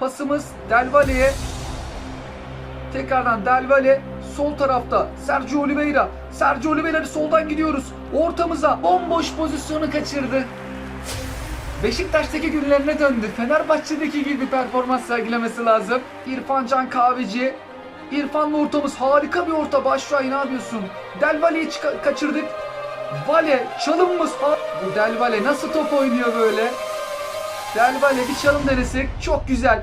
Pasımız Delvale'ye. Tekrardan Delvale. Sol tarafta Sergio Oliveira. Sergio Oliveira'yı soldan gidiyoruz. Ortamıza bomboş pozisyonu kaçırdı. Beşiktaş'taki günlerine döndü. Fenerbahçe'deki gibi performans sergilemesi lazım. İrfan Can Kahveci. İrfan'la ortamız harika bir orta. Başşuay ne yapıyorsun? Del Valle'yi çıka- kaçırdık. Vale çalımımız. Ha- Bu Del Valle nasıl top oynuyor böyle? Del Valle bir çalım denesek çok güzel.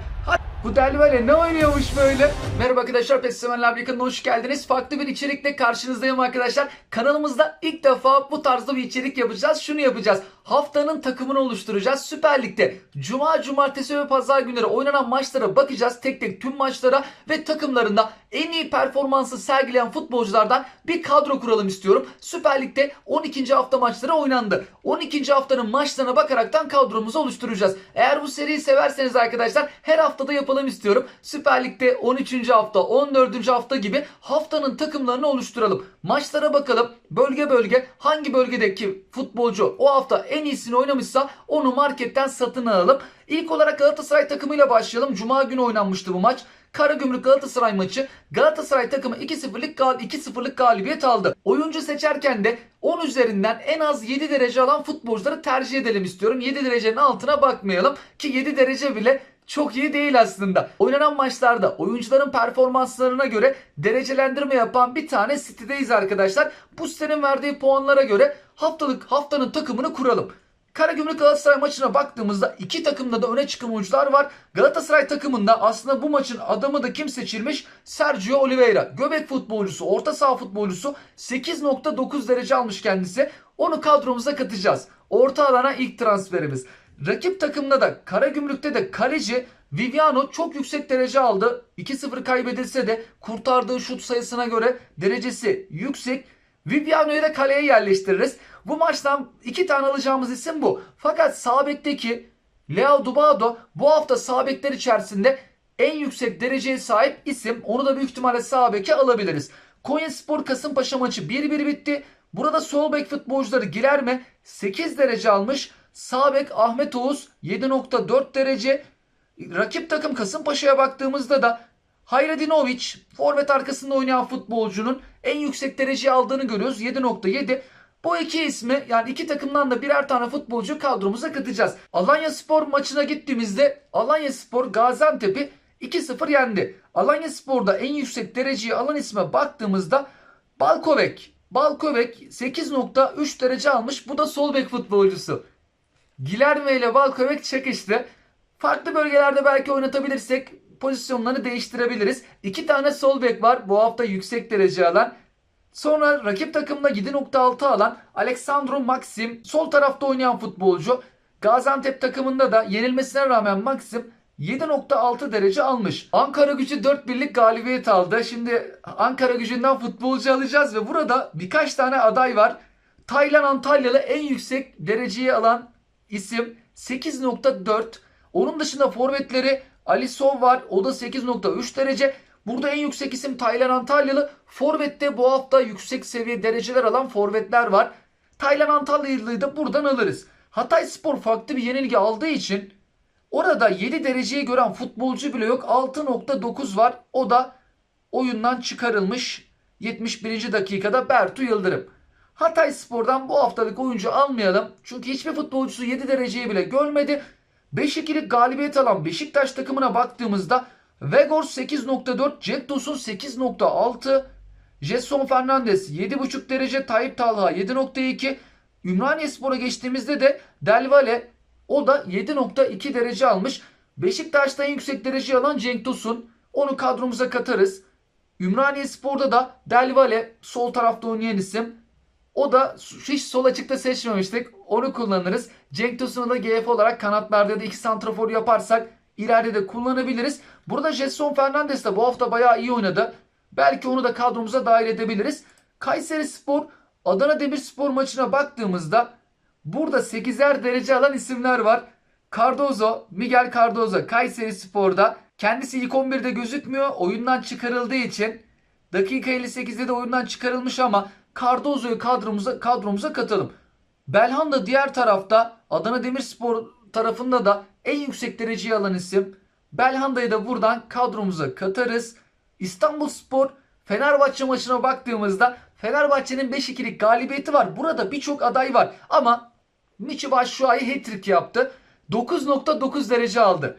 Bu Del Valle ne oynuyormuş böyle? Merhaba arkadaşlar Pesimen Lab kanalına hoş geldiniz. Farklı bir içerikle karşınızdayım arkadaşlar. Kanalımızda ilk defa bu tarzda bir içerik yapacağız. Şunu yapacağız. Haftanın takımını oluşturacağız. Süper Lig'de Cuma, Cumartesi ve Pazar günleri oynanan maçlara bakacağız. Tek tek tüm maçlara ve takımlarında en iyi performansı sergileyen futbolculardan bir kadro kuralım istiyorum. Süper Lig'de 12. hafta maçları oynandı. 12. haftanın maçlarına bakaraktan kadromuzu oluşturacağız. Eğer bu seriyi severseniz arkadaşlar her haftada yapalım istiyorum. Süper Lig'de 13. hafta, 14. hafta gibi haftanın takımlarını oluşturalım. Maçlara bakalım. Bölge bölge hangi bölgedeki futbolcu o hafta iyisini oynamışsa onu marketten satın alalım. İlk olarak Galatasaray takımıyla başlayalım. Cuma günü oynanmıştı bu maç. Karagümrük Galatasaray maçı Galatasaray takımı 2-0'lık gal 2-0'lık galibiyet aldı. Oyuncu seçerken de 10 üzerinden en az 7 derece alan futbolcuları tercih edelim istiyorum. 7 derecenin altına bakmayalım ki 7 derece bile çok iyi değil aslında. Oynanan maçlarda oyuncuların performanslarına göre derecelendirme yapan bir tane sitedeyiz arkadaşlar. Bu sitenin verdiği puanlara göre haftalık haftanın takımını kuralım. Karagümrük Galatasaray maçına baktığımızda iki takımda da öne çıkan oyuncular var. Galatasaray takımında aslında bu maçın adamı da kim seçilmiş? Sergio Oliveira. Göbek futbolcusu, orta saha futbolcusu 8.9 derece almış kendisi. Onu kadromuza katacağız. Orta alana ilk transferimiz. Rakip takımda da Karagümrük'te de kaleci Viviano çok yüksek derece aldı. 2-0 kaybedilse de kurtardığı şut sayısına göre derecesi yüksek. Viviano'yu da kaleye yerleştiririz. Bu maçtan iki tane alacağımız isim bu. Fakat sağ bekteki Leo Dubado bu hafta sağ bekler içerisinde en yüksek dereceye sahip isim. Onu da büyük ihtimalle sağ beke alabiliriz. Konyaspor Kasımpaşa maçı 1-1 bitti. Burada sol bek futbolcuları Gilerme 8 derece almış. Sağ Ahmet Oğuz 7.4 derece. Rakip takım Kasımpaşa'ya baktığımızda da Hayredinovic forvet arkasında oynayan futbolcunun en yüksek dereceyi aldığını görüyoruz. 7.7. Bu iki ismi yani iki takımdan da birer tane futbolcu kadromuza katacağız. Alanya Spor maçına gittiğimizde Alanya Spor Gaziantep'i 2-0 yendi. Alanya Spor'da en yüksek dereceyi alan isme baktığımızda Balkovek. Balkovek 8.3 derece almış. Bu da sol bek futbolcusu. Gilerme ile Balkovek çekişti. Farklı bölgelerde belki oynatabilirsek pozisyonlarını değiştirebiliriz. İki tane sol bek var bu hafta yüksek derece alan. Sonra rakip takımda 7.6 alan Alexandro Maxim sol tarafta oynayan futbolcu. Gaziantep takımında da yenilmesine rağmen Maxim 7.6 derece almış. Ankara gücü 4 birlik galibiyet aldı. Şimdi Ankara gücünden futbolcu alacağız ve burada birkaç tane aday var. Taylan Antalyalı en yüksek dereceyi alan isim 8.4. Onun dışında forvetleri Alisov var. O da 8.3 derece. Burada en yüksek isim Taylan Antalyalı. Forvet'te bu hafta yüksek seviye dereceler alan forvetler var. Taylan Antalyalı'yı da buradan alırız. Hatay Spor farklı bir yenilgi aldığı için orada 7 dereceyi gören futbolcu bile yok. 6.9 var. O da oyundan çıkarılmış 71. dakikada Bertu Yıldırım. Hatay Spor'dan bu haftalık oyuncu almayalım. Çünkü hiçbir futbolcusu 7 dereceyi bile görmedi. 5-2'lik galibiyet alan Beşiktaş takımına baktığımızda Vegors 8.4, Cenk Tosun 8.6, Jetson Fernandez 7.5 derece, Tayyip Talha 7.2, Ümraniye Spor'a geçtiğimizde de Delvale o da 7.2 derece almış. Beşiktaş'ta en yüksek derece alan Cenk Tosun. Onu kadromuza katarız. Ümraniye Spor'da da Delvale sol tarafta oynayan isim. O da hiç sol açıkta seçmemiştik. Onu kullanırız. Cenk Tosun'u da GF olarak kanatlarda da iki santrafor yaparsak ileride de kullanabiliriz. Burada Jetson Fernandes de bu hafta bayağı iyi oynadı. Belki onu da kadromuza dahil edebiliriz. Kayseri Spor Adana Demirspor maçına baktığımızda burada 8'er derece alan isimler var. Cardozo, Miguel Cardozo Kayseri Spor'da. Kendisi ilk 11'de gözükmüyor. Oyundan çıkarıldığı için dakika 58'de de oyundan çıkarılmış ama Cardozo'yu kadromuza kadromuza katalım. Belhanda diğer tarafta Adana Demirspor tarafında da en yüksek dereceyi alan isim. Belhanda'yı da buradan kadromuza katarız. İstanbul Spor Fenerbahçe maçına baktığımızda Fenerbahçe'nin 5-2'lik galibiyeti var. Burada birçok aday var ama Michi Batshuayi hat-trick yaptı. 9.9 derece aldı.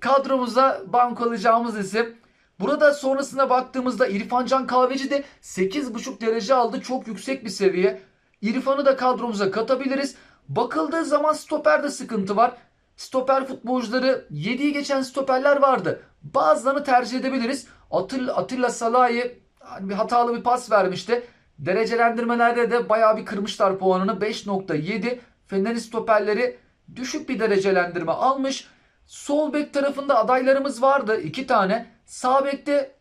Kadromuza bankolayacağımız isim. Burada sonrasına baktığımızda İrfan Can Kahveci de 8.5 derece aldı. Çok yüksek bir seviye. İrfan'ı da kadromuza katabiliriz. Bakıldığı zaman stoperde sıkıntı var. Stoper futbolcuları 7'yi geçen stoperler vardı. Bazılarını tercih edebiliriz. Atilla, Atilla Salahi hani bir hatalı bir pas vermişti. Derecelendirmelerde de bayağı bir kırmışlar puanını. 5.7. Fener'in stoperleri düşük bir derecelendirme almış. Sol bek tarafında adaylarımız vardı. iki tane. Sağ bekte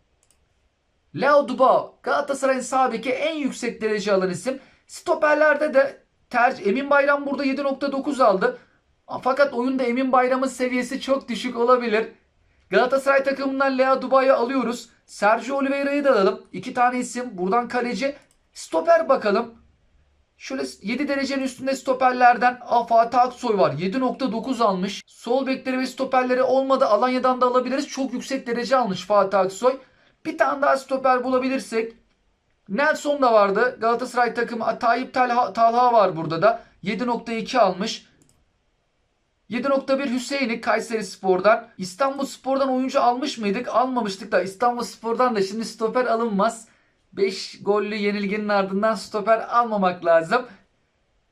Leo Dubois Galatasaray'ın sağ beki en yüksek derece alan isim. Stoperlerde de tercih Emin Bayram burada 7.9 aldı. Fakat oyunda Emin Bayram'ın seviyesi çok düşük olabilir. Galatasaray takımından Lea Dubai'yi alıyoruz. Sergio Oliveira'yı da alalım. İki tane isim. Buradan kaleci. Stoper bakalım. Şöyle 7 derecenin üstünde stoperlerden Aa, Fatih Aksoy var. 7.9 almış. Sol bekleri ve stoperleri olmadı. Alanya'dan da alabiliriz. Çok yüksek derece almış Fatih Aksoy. Bir tane daha stoper bulabilirsek. Nelson da vardı. Galatasaray takımı Tayyip Talha, var burada da. 7.2 almış. 7.1 Hüseyin'i Kayseri Spor'dan. İstanbul Spor'dan oyuncu almış mıydık? Almamıştık da İstanbul Spor'dan da şimdi stoper alınmaz. 5 gollü yenilginin ardından stoper almamak lazım.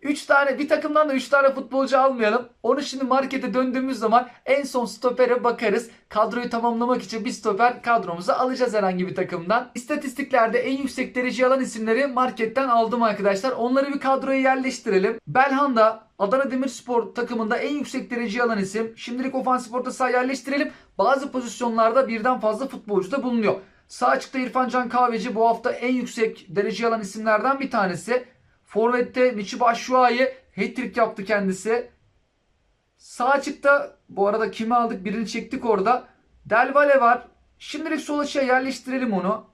3 tane bir takımdan da 3 tane futbolcu almayalım. Onu şimdi markete döndüğümüz zaman en son stopere bakarız. Kadroyu tamamlamak için bir stoper kadromuza alacağız herhangi bir takımdan. İstatistiklerde en yüksek derece alan isimleri marketten aldım arkadaşlar. Onları bir kadroya yerleştirelim. Belhanda Adana Demirspor takımında en yüksek derece alan isim. Şimdilik ofansif orta saha yerleştirelim. Bazı pozisyonlarda birden fazla futbolcu da bulunuyor. Sağ açıkta İrfan Can Kahveci bu hafta en yüksek derece alan isimlerden bir tanesi. Forvet'te Michi Batshuayi hat-trick yaptı kendisi. Sağ açıkta bu arada kimi aldık birini çektik orada. Del Valle var. Şimdilik sol açıya yerleştirelim onu.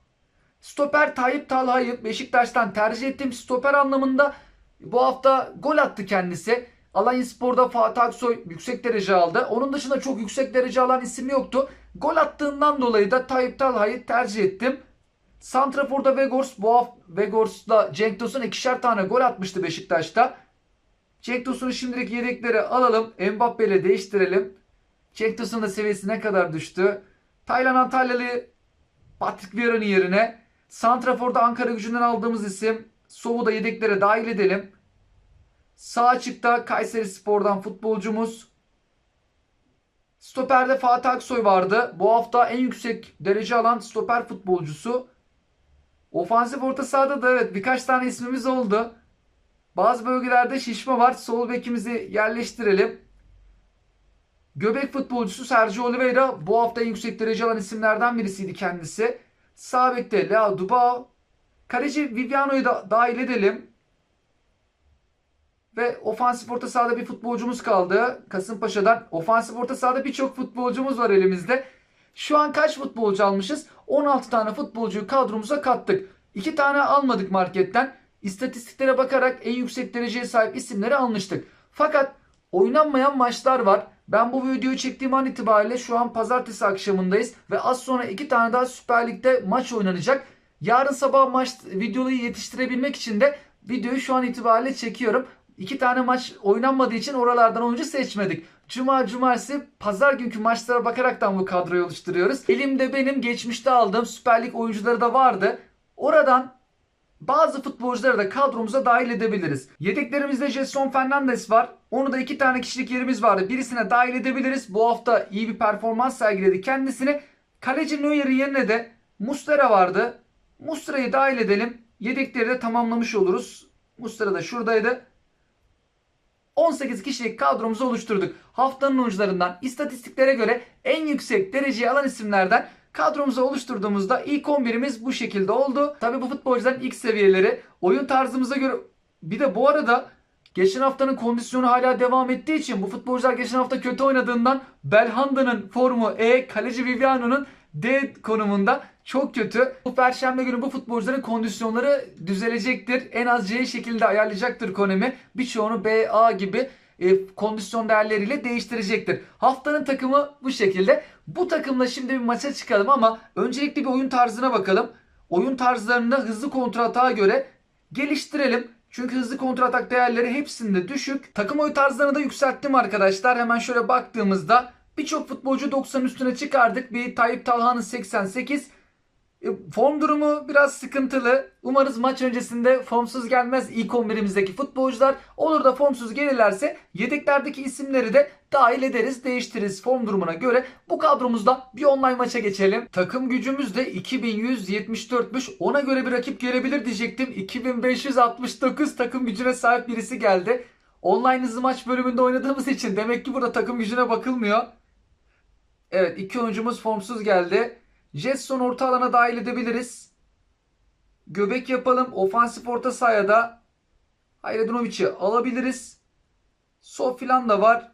Stoper Tayyip Talha'yı Beşiktaş'tan tercih ettim. Stoper anlamında bu hafta gol attı kendisi. Alanya Spor'da Fatih Aksoy yüksek derece aldı. Onun dışında çok yüksek derece alan isim yoktu. Gol attığından dolayı da Tayyip Talha'yı tercih ettim. Santrafor'da Vegors bu hafta Vegors'la Cenk Tosun ikişer tane gol atmıştı Beşiktaş'ta. Cenk Tosun'u şimdilik yedekleri alalım. Mbappe ile değiştirelim. Cenk Tosun'un da seviyesi ne kadar düştü? Taylan Antalyalı Patrick Vieira'nın yerine. Santrafor'da Ankara gücünden aldığımız isim. Sov'u da yedeklere dahil edelim. Sağ açıkta Kayseri Spor'dan futbolcumuz. Stoper'de Fatih Aksoy vardı. Bu hafta en yüksek derece alan stoper futbolcusu. Ofansif orta sahada da evet birkaç tane ismimiz oldu. Bazı bölgelerde şişme var. Sol bekimizi yerleştirelim. Göbek futbolcusu Sergio Oliveira bu hafta en yüksek derece alan isimlerden birisiydi kendisi. Sağ bekte Leo Dubao. Kaleci Viviano'yu da dahil edelim. Ve ofansif orta sahada bir futbolcumuz kaldı. Kasımpaşa'dan. Ofansif orta sahada birçok futbolcumuz var elimizde. Şu an kaç futbolcu almışız? 16 tane futbolcuyu kadromuza kattık. 2 tane almadık marketten. İstatistiklere bakarak en yüksek dereceye sahip isimleri almıştık. Fakat oynanmayan maçlar var. Ben bu videoyu çektiğim an itibariyle şu an pazartesi akşamındayız. Ve az sonra 2 tane daha Süper Lig'de maç oynanacak. Yarın sabah maç videoyu yetiştirebilmek için de videoyu şu an itibariyle çekiyorum. İki tane maç oynanmadığı için oralardan oyuncu seçmedik. Cuma, cumartesi, pazar günkü maçlara bakaraktan bu kadroyu oluşturuyoruz. Elimde benim geçmişte aldığım Süper Lig oyuncuları da vardı. Oradan bazı futbolcuları da kadromuza dahil edebiliriz. Yedeklerimizde Jason Fernandes var. Onu da iki tane kişilik yerimiz vardı. Birisine dahil edebiliriz. Bu hafta iyi bir performans sergiledi kendisini. Kaleci Neuer'in yerine de Mustera vardı. Mustera'yı dahil edelim. Yedekleri de tamamlamış oluruz. Mustera da şuradaydı. 18 kişilik kadromuzu oluşturduk. Haftanın oyuncularından istatistiklere göre en yüksek dereceyi alan isimlerden kadromuzu oluşturduğumuzda ilk 11'imiz bu şekilde oldu. Tabi bu futbolcuların ilk seviyeleri oyun tarzımıza göre bir de bu arada geçen haftanın kondisyonu hala devam ettiği için bu futbolcular geçen hafta kötü oynadığından Belhanda'nın formu E, kaleci Viviano'nun D konumunda çok kötü. Bu perşembe günü bu futbolcuların kondisyonları düzelecektir. En az C şekilde ayarlayacaktır Konemi. Birçoğunu B, A gibi e, kondisyon değerleriyle değiştirecektir. Haftanın takımı bu şekilde. Bu takımla şimdi bir maça çıkalım ama öncelikle bir oyun tarzına bakalım. Oyun tarzlarını hızlı kontratağa göre geliştirelim. Çünkü hızlı kontratak değerleri hepsinde düşük. Takım oyun tarzlarını da yükselttim arkadaşlar. Hemen şöyle baktığımızda birçok futbolcu 90 üstüne çıkardık. Bir Tayyip Talha'nın 88. E, Form durumu biraz sıkıntılı. Umarız maç öncesinde formsuz gelmez ilk 11'imizdeki futbolcular. Olur da formsuz gelirlerse yedeklerdeki isimleri de dahil ederiz, değiştiririz form durumuna göre. Bu kadromuzda bir online maça geçelim. Takım gücümüz de 2174'müş. Ona göre bir rakip gelebilir diyecektim. 2569 takım gücüne sahip birisi geldi. Online hızlı maç bölümünde oynadığımız için demek ki burada takım gücüne bakılmıyor. Evet iki oyuncumuz formsuz geldi. Jetson orta alana dahil edebiliriz. Göbek yapalım. Ofansif orta sahaya da Hayredunovic'i alabiliriz. Sol filan da var.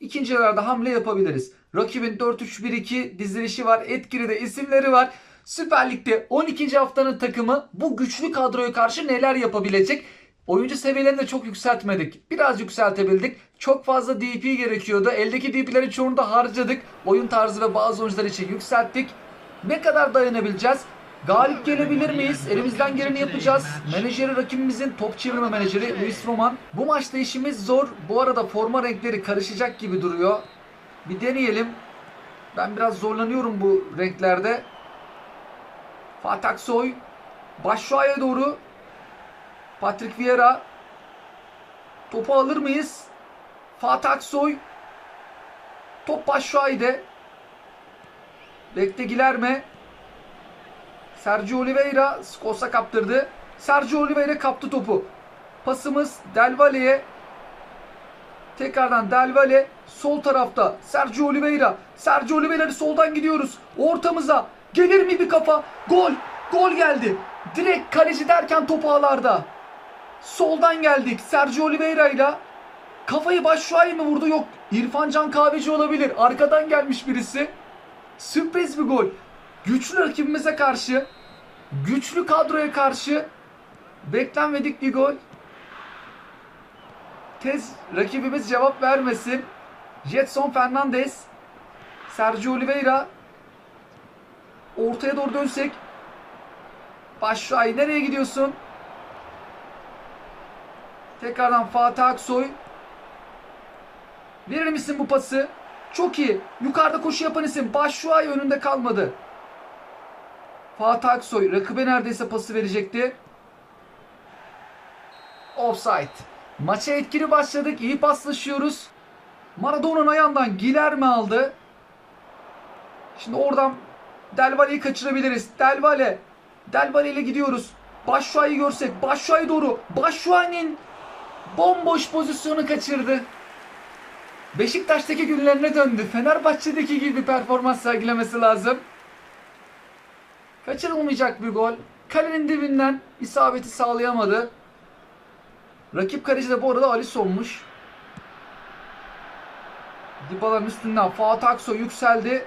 İkinci yarıda hamle yapabiliriz. Rakibin 4-3-1-2 dizilişi var. Etkili de isimleri var. Süper Lig'de 12. haftanın takımı bu güçlü kadroya karşı neler yapabilecek? Oyuncu seviyelerini de çok yükseltmedik. Biraz yükseltebildik. Çok fazla DP gerekiyordu. Eldeki DP'lerin çoğunu da harcadık. Oyun tarzı ve bazı oyuncular için yükselttik. Ne kadar dayanabileceğiz? Galip gelebilir miyiz? Elimizden geleni yapacağız. Menajeri rakibimizin top çevirme menajeri Luis Roman. Bu maçta işimiz zor. Bu arada forma renkleri karışacak gibi duruyor. Bir deneyelim. Ben biraz zorlanıyorum bu renklerde. Fatih Aksoy. Başşua'ya doğru. Patrick Vieira. Topu alır mıyız? Fatih Aksoy. Top Başşua'ydı. Bekle Gilerme. Sergio Oliveira Skosa kaptırdı. Sergio Oliveira kaptı topu. Pasımız Del Valle'ye. Tekrardan Del Valle sol tarafta. Sergio Oliveira. Sergio Oliveira'yı soldan gidiyoruz. Ortamıza. Gelir mi bir kafa? Gol. Gol geldi. Direkt kaleci derken top ağlarda. Soldan geldik. Sergio Oliveira ile kafayı Başşuay mı vurdu? Yok. İrfan Can Kahveci olabilir. Arkadan gelmiş birisi. Sürpriz bir gol. Güçlü rakibimize karşı, güçlü kadroya karşı beklenmedik bir gol. Tez rakibimiz cevap vermesin. Jetson Fernandez, Sergio Oliveira. Ortaya doğru dönsek. Başşuay nereye gidiyorsun? Tekrardan Fatih Aksoy. Verir misin bu pası? Çok iyi. Yukarıda koşu yapan isim. Başşuay önünde kalmadı. Fatih Aksoy rakibe neredeyse pası verecekti. Offside. Maça etkili başladık. İyi paslaşıyoruz. Maradona'nın ayağından Gilerme aldı. Şimdi oradan Del Valle'yi kaçırabiliriz. Del Valle. Del Valle ile gidiyoruz. Başşuay'ı görsek. Başşuay doğru. Başşuay'ın bomboş pozisyonu kaçırdı. Beşiktaş'taki günlerine döndü. Fenerbahçe'deki gibi performans sergilemesi lazım. Kaçırılmayacak bir gol. Kalenin dibinden isabeti sağlayamadı. Rakip kaleci de bu arada Alisson'muş. Dybala'nın üstünden Fatih Aksoy yükseldi.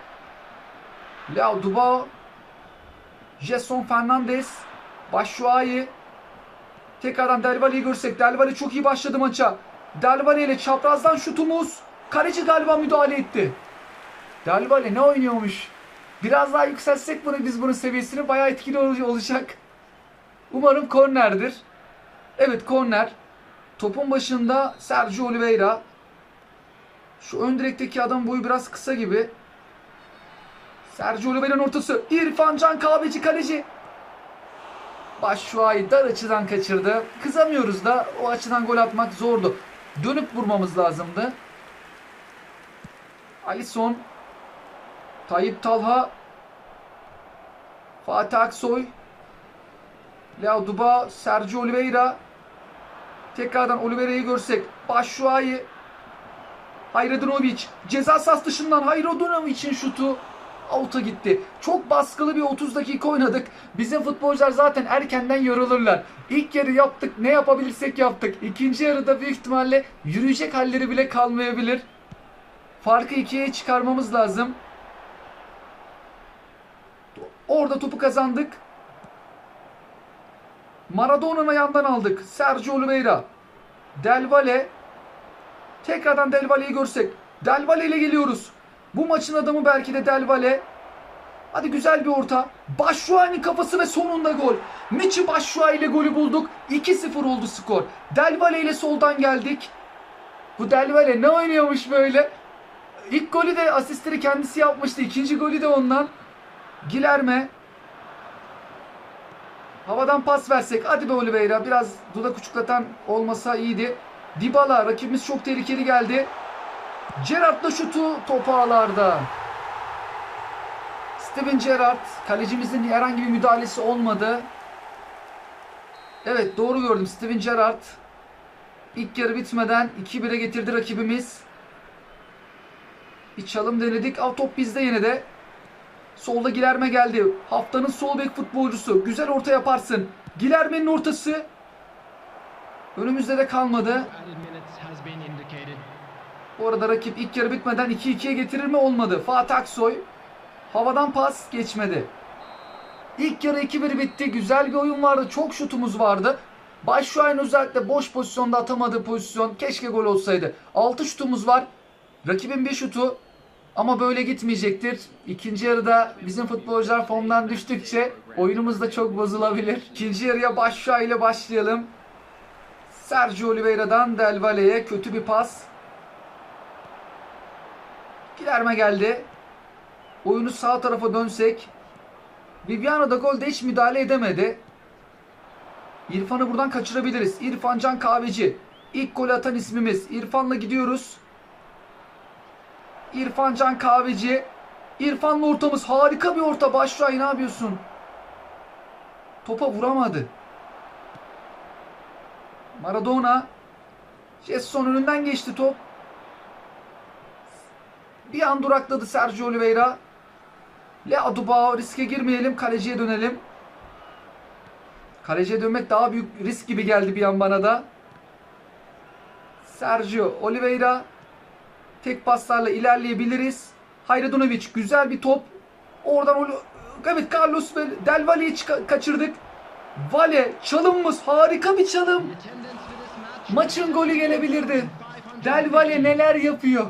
Leo Dubao. Jason Fernandez. Başşuay'ı. Tekrardan Delvali'yi görsek. Delvali çok iyi başladı maça. Delvali ile çaprazdan şutumuz. Kaleci galiba müdahale etti. Delvali ne oynuyormuş? Biraz daha yükseltsek bunu biz bunun seviyesini bayağı etkili ol- olacak. Umarım kornerdir. Evet korner. Topun başında Sergio Oliveira. Şu ön direkteki adam boyu biraz kısa gibi. Sergio Oliveira'nın ortası. İrfan Can Kahveci kaleci. Başşuay'ı dar açıdan kaçırdı. Kızamıyoruz da o açıdan gol atmak zordu. Dönüp vurmamız lazımdı. Alisson Tayyip Talha Fatih Aksoy Leo Duba Sergio Oliveira Tekrardan Oliveira'yı görsek Başşuay'ı Hayredunovic ceza sahası dışından Hayredunovic'in şutu out'a gitti. Çok baskılı bir 30 dakika oynadık. Bizim futbolcular zaten erkenden yorulurlar. İlk yarı yaptık ne yapabilirsek yaptık. İkinci yarıda büyük ihtimalle yürüyecek halleri bile kalmayabilir. Farkı ikiye çıkarmamız lazım. Orada topu kazandık. Maradona'nın ayağından aldık. Sergio Oliveira. Del Valle. Tekrardan Del Valle'yi görsek. Del Valle ile geliyoruz. Bu maçın adamı belki de Del Valle. Hadi güzel bir orta. Başşuay'ın kafası ve sonunda gol. Michi Başşuay ile golü bulduk. 2-0 oldu skor. Del Valle ile soldan geldik. Bu Del Valle ne oynuyormuş böyle? İlk golü de asistleri kendisi yapmıştı. İkinci golü de ondan. Gilerme. Havadan pas versek. Hadi be Oliveira. Biraz dudak uçuklatan olmasa iyiydi. Dybala rakibimiz çok tehlikeli geldi. Gerrard'la şutu top ağlarda. Steven Gerrard kalecimizin herhangi bir müdahalesi olmadı. Evet doğru gördüm Steven Gerrard. İlk yarı bitmeden 2-1'e getirdi rakibimiz. Bir çalım denedik. Av top bizde yine de. Solda Gilerme geldi. Haftanın sol bek futbolcusu. Güzel orta yaparsın. Gilerme'nin ortası. Önümüzde de kalmadı. Bu arada rakip ilk yarı bitmeden 2-2'ye getirir mi? Olmadı. Fatih Aksoy havadan pas geçmedi. İlk yarı 2-1 bitti. Güzel bir oyun vardı. Çok şutumuz vardı. Başşuay'ın özellikle boş pozisyonda atamadığı pozisyon. Keşke gol olsaydı. 6 şutumuz var. Rakibin bir şutu. Ama böyle gitmeyecektir. İkinci yarıda bizim futbolcular formdan düştükçe oyunumuz da çok bozulabilir. İkinci yarıya Başşuay ile başlayalım. Sergio Oliveira'dan Del Valle'ye kötü bir pas. Gilerme geldi. Oyunu sağ tarafa dönsek. Viviano da golde hiç müdahale edemedi. İrfan'ı buradan kaçırabiliriz. İrfan Can Kahveci. İlk gol atan ismimiz. İrfan'la gidiyoruz. İrfan Can Kahveci. İrfan'la ortamız harika bir orta. Başray ne yapıyorsun? Topa vuramadı. Maradona. Jetson önünden geçti top. Bir an durakladı Sergio Oliveira. Leo Dubao riske girmeyelim. Kaleciye dönelim. Kaleciye dönmek daha büyük risk gibi geldi bir an bana da. Sergio Oliveira. Tek paslarla ilerleyebiliriz. Hayradunovic güzel bir top. Oradan evet Carlos ve Del Valle'yi kaçırdık. Vale çalımımız harika bir çalım. Maçın golü gelebilirdi. 500 Del Valle neler yapıyor?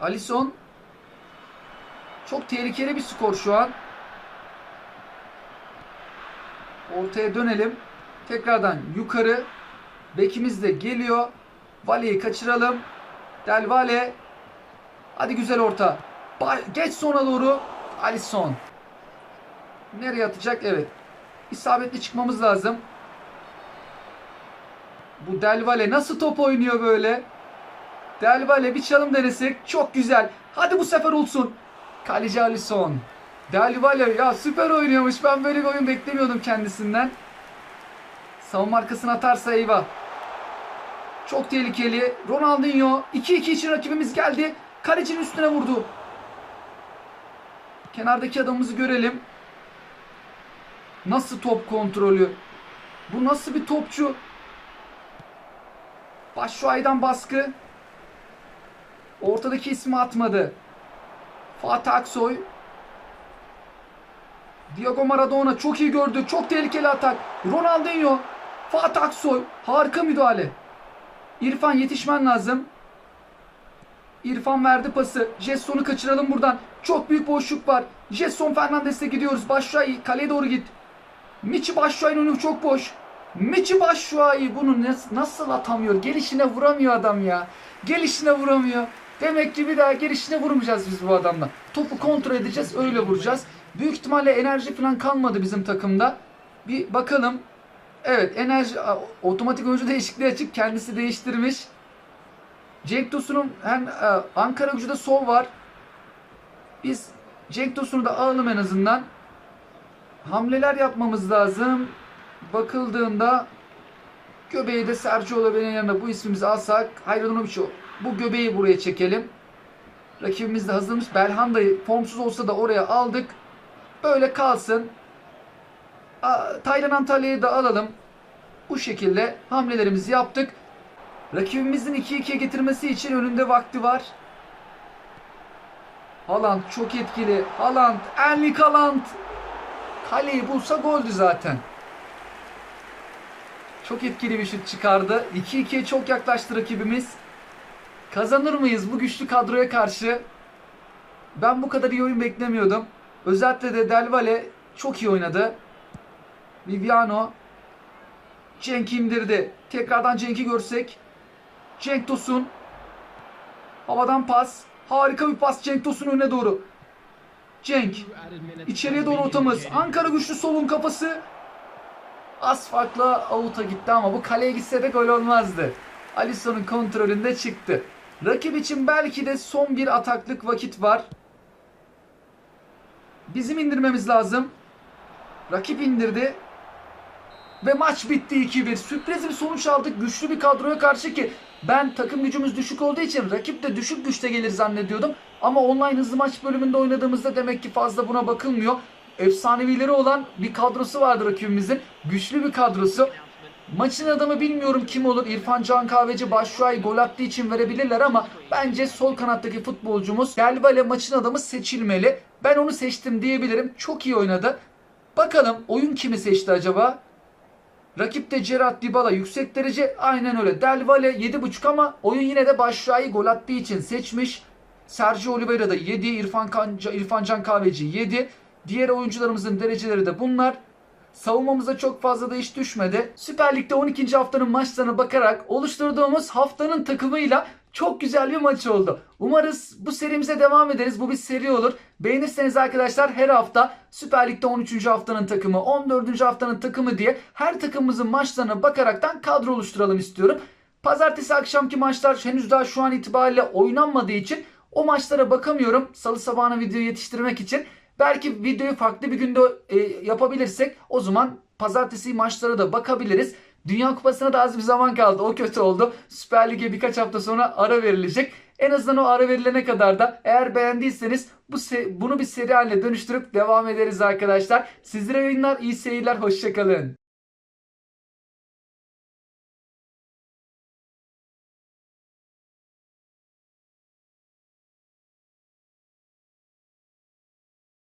Alisson çok tehlikeli bir skor şu an. Ortaya dönelim. Tekrardan yukarı. Bekimiz de geliyor. Vale'yi kaçıralım. Del Valle. Hadi güzel orta. Geç sona doğru. Alisson. Nereye atacak? Evet. İsabetli çıkmamız lazım. Bu Del Valle nasıl top oynuyor böyle? Del Valle bir çalım denesek çok güzel. Hadi bu sefer olsun. Kaleci Alisson. Del Valle ya süper oynuyormuş. Ben böyle bir oyun beklemiyordum kendisinden. Savunma arkasına atarsa eyvah. Çok tehlikeli. Ronaldinho 2-2 için rakibimiz geldi. Kalecinin üstüne vurdu. Kenardaki adamımızı görelim. Nasıl top kontrolü? Bu nasıl bir topçu? Başşuay'dan baskı. Ortadaki ismi atmadı. Fatih Aksoy. Diego Maradona çok iyi gördü. Çok tehlikeli atak. Ronaldinho. Fatih Aksoy. Harika müdahale. İrfan yetişmen lazım. İrfan verdi pası. Jesson'u kaçıralım buradan. Çok büyük boşluk var. Jesson Fernandes'e gidiyoruz. Başşuay kaleye doğru git. Michi Başşuay'ın önü çok boş. Michi Başşuay bunu nas- nasıl atamıyor? Gelişine vuramıyor adam ya. Gelişine vuramıyor. Demek ki bir daha gelişine vurmayacağız biz bu adamla. Topu kontrol edeceğiz öyle vuracağız. Büyük ihtimalle enerji falan kalmadı bizim takımda. Bir bakalım. Evet enerji otomatik oyuncu değişikliği açık. Kendisi değiştirmiş. Cenk Tosun'un hem e, Ankara gücüde sol var. Biz Cenk Tosun'u da alalım en azından hamleler yapmamız lazım. Bakıldığında göbeği de Sergio Oliveira'nın yanına bu ismimizi alsak Hayranovic'i bu göbeği buraya çekelim. Rakibimiz de hazırmış. Belhanda'yı formsuz olsa da oraya aldık. Böyle kalsın. Taylan Antalya'yı da alalım. Bu şekilde hamlelerimizi yaptık. Rakibimizin 2-2'ye getirmesi için önünde vakti var. Haaland çok etkili. Haaland, Erling Haaland. Kaleyi bulsa goldü zaten. Çok etkili bir şut çıkardı. 2-2'ye çok yaklaştı rakibimiz. Kazanır mıyız bu güçlü kadroya karşı? Ben bu kadar iyi oyun beklemiyordum. Özellikle de Del Valle çok iyi oynadı. Viviano Cenk indirdi. Tekrardan Cenk'i görsek. Cenk Tosun. Havadan pas. Harika bir pas Cenk Tosun önüne doğru. Cenk. İçeriye doğru ortamız. Ankara güçlü solun kafası. Az farkla avuta gitti ama bu kaleye gitse de gol olmazdı. Alisson'un kontrolünde çıktı. Rakip için belki de son bir ataklık vakit var. Bizim indirmemiz lazım. Rakip indirdi. Ve maç bitti 2-1. Sürpriz bir sonuç aldık güçlü bir kadroya karşı ki ben takım gücümüz düşük olduğu için rakip de düşük güçte gelir zannediyordum. Ama online hızlı maç bölümünde oynadığımızda demek ki fazla buna bakılmıyor. Efsanevileri olan bir kadrosu vardı rakibimizin. Güçlü bir kadrosu. Maçın adamı bilmiyorum kim olur. İrfan Can Kahveci Başşuay gol attığı için verebilirler ama bence sol kanattaki futbolcumuz Delvale maçın adamı seçilmeli. Ben onu seçtim diyebilirim. Çok iyi oynadı. Bakalım oyun kimi seçti acaba? Rakip de Gerard Dybala yüksek derece aynen öyle. Del Valle 7.5 ama oyun yine de Başşuay'ı gol attığı için seçmiş. Sergio Oliveira da 7, İrfan, Kanca, İrfan Can Kahveci 7. Diğer oyuncularımızın dereceleri de bunlar. Savunmamıza çok fazla da iş düşmedi. Süper Lig'de 12. haftanın maçlarına bakarak oluşturduğumuz haftanın takımıyla çok güzel bir maç oldu. Umarız bu serimize devam ederiz. Bu bir seri olur. Beğenirseniz arkadaşlar her hafta Süper Lig'de 13. haftanın takımı, 14. haftanın takımı diye her takımımızın maçlarına bakaraktan kadro oluşturalım istiyorum. Pazartesi akşamki maçlar henüz daha şu an itibariyle oynanmadığı için o maçlara bakamıyorum. Salı sabahına video yetiştirmek için. Belki videoyu farklı bir günde e, yapabilirsek o zaman pazartesi maçlara da bakabiliriz. Dünya Kupası'na da az bir zaman kaldı. O kötü oldu. Süper Lig'e birkaç hafta sonra ara verilecek. En azından o ara verilene kadar da eğer beğendiyseniz bu se- bunu bir seri haline dönüştürüp devam ederiz arkadaşlar. Sizlere yayınlar, iyi seyirler, hoşçakalın.